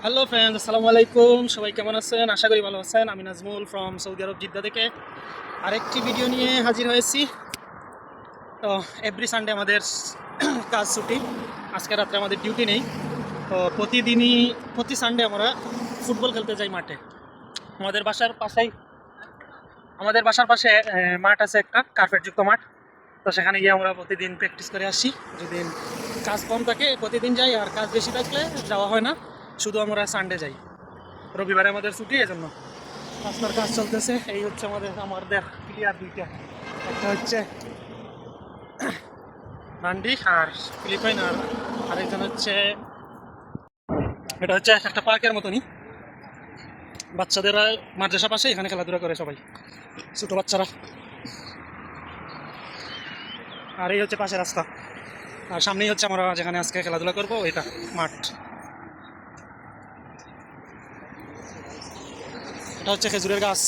আসসালামু আলাইকুম সবাই কেমন আছেন? আশা করি ভালো আছেন। আমি Nazmul from Saudi Arab Jeddah থেকে। আরেকটি ভিডিও নিয়ে হাজির হয়েছি। তো এভরি সানডে আমাদের কাজ ছুটি। আজকে রাত্রে আমাদের ডিউটি নেই। তো, প্রতিদিনই, প্রতি সানডে আমরা ফুটবল খেলতে যাই মাঠে। আমাদের বাসার পাশেই, আমাদের বাসার পাশে মাঠ আছে একটা, কার্পেটযুক্ত মাঠ। তো, সেখানে গিয়ে আমরা প্রতিদিন প্র্যাকটিস করে আসি। যেদিন কাজ কম থাকে, প্রতিদিন যাই। আর কাজ বেশি থাকলে যাওয়া হয় না। শুধু আমরা সানডে যাই। রবিবারে আমাদের ছুটি এজন্য রাস্তার কাজ চলতেছে। এই হচ্ছে আমাদের আমাদের প্লেয়ার দুইটা। একটা হচ্ছে মান্ডি আর ফিলিপাইন আর আরেকজন হচ্ছে এটা হচ্ছে একটা পার্কের মতনই। বাচ্চাদেরা মাদ্রাসা পাশে এখানে খেলাধুলা করে সবাই ছোটো বাচ্চারা। আর এই হচ্ছে পাশে রাস্তা। আর সামনেই হচ্ছে আমরা যেখানে আজকে খেলাধুলা করব এটা মাঠ। এটা হচ্ছে খেজুরের গাছ।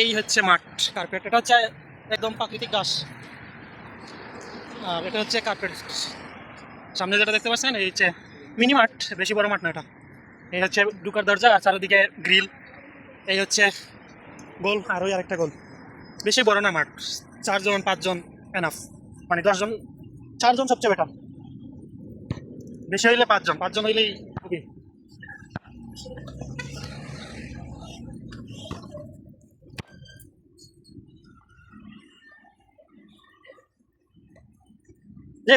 এই হচ্ছে মাঠ কার্পেট এটা হচ্ছে একদম প্রাকৃতিক গাছ। আর এটা হচ্ছে কার্পেট সামনে যেটা দেখতে পাচ্ছেন, এই হচ্ছে মিনি মাঠ, বেশি বড় মাঠ না এটা। এই হচ্ছে ঢুকার দরজা, আর চারিদিকে গ্রিল এই হচ্ছে গোল, আর ওই আরেকটা গোল। বেশি বড় না মাঠ, চারজন, পাঁচজন এনাফ মানে দশজন, চারজন সবচেয়ে বেটার বেশি হইলে পাঁচজন। পাঁচজন হইলেই খুবই যে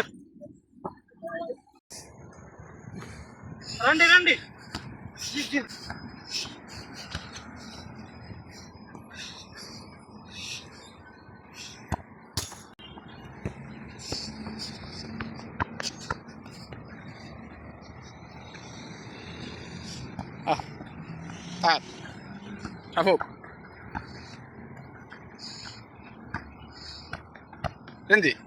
రండి Ah. Tak. Cabut. Rendi.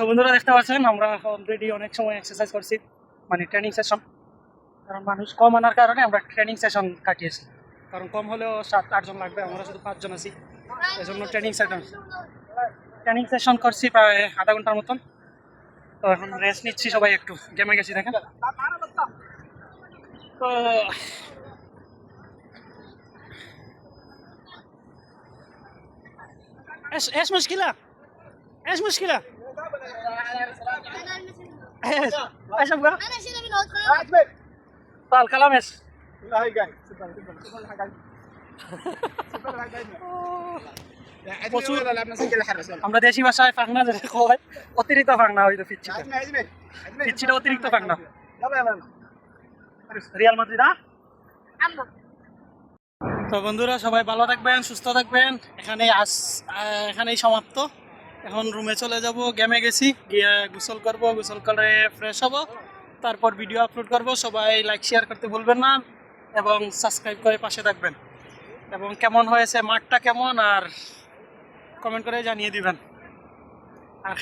তো বন্ধুরা দেখতে পাচ্ছেন আমরা অলরেডি অনেক সময় এক্সারসাইজ করছি মানে ট্রেনিং সেশন কারণ মানুষ কম আনার কারণে আমরা ট্রেনিং সেশন কাটিয়েছি কারণ কম হলেও সাত আটজন লাগবে আমরা শুধু পাঁচজন আছি এই জন্য ট্রেনিং সেশন ট্রেনিং সেশন করছি প্রায় আধা ঘন্টার মতন তো এখন রেস্ট নিচ্ছি সবাই একটু গেমে গেছি দেখেন তো ايش ايش مشكله؟ ايش مشكله؟ ايش؟ ايش ابغى؟ انا اشيله من ادخل طال كلام ايش؟ لا هي قاعد تفضل تفضل تفضل قاعد تفضل قاعد প্রচুর ولا لعبنا سجل الحرس يلا আমরা দেশি ভাষায় ফাংনা যেটা কয় অতিরিক্ত ফাংনা হইতো পিচ্ছিটা عزمي عزمي عزمي পিচ্ছিটা অতিরিক্ত ফাংনা يلا يلا يلا রিয়াল মাদ্রিদ হ্যাঁ? আম্মু তো বন্ধুরা সবাই ভালো থাকবেন সুস্থ থাকবেন এখানে আস আহ, এখানেই সমাপ্ত এখন রুমে চলে যাব গেমে গেছি, গিয়ে গোসল করব, গোসল করে ফ্রেশ হব। তারপর ভিডিও আপলোড করব, সবাই লাইক শেয়ার করতে ভুলবেন না এবং সাবস্ক্রাইব করে পাশে থাকবেন। এবং কেমন হয়েছে, মাঠটা কেমন, আর কমেন্ট করে জানিয়ে দিবেন। আর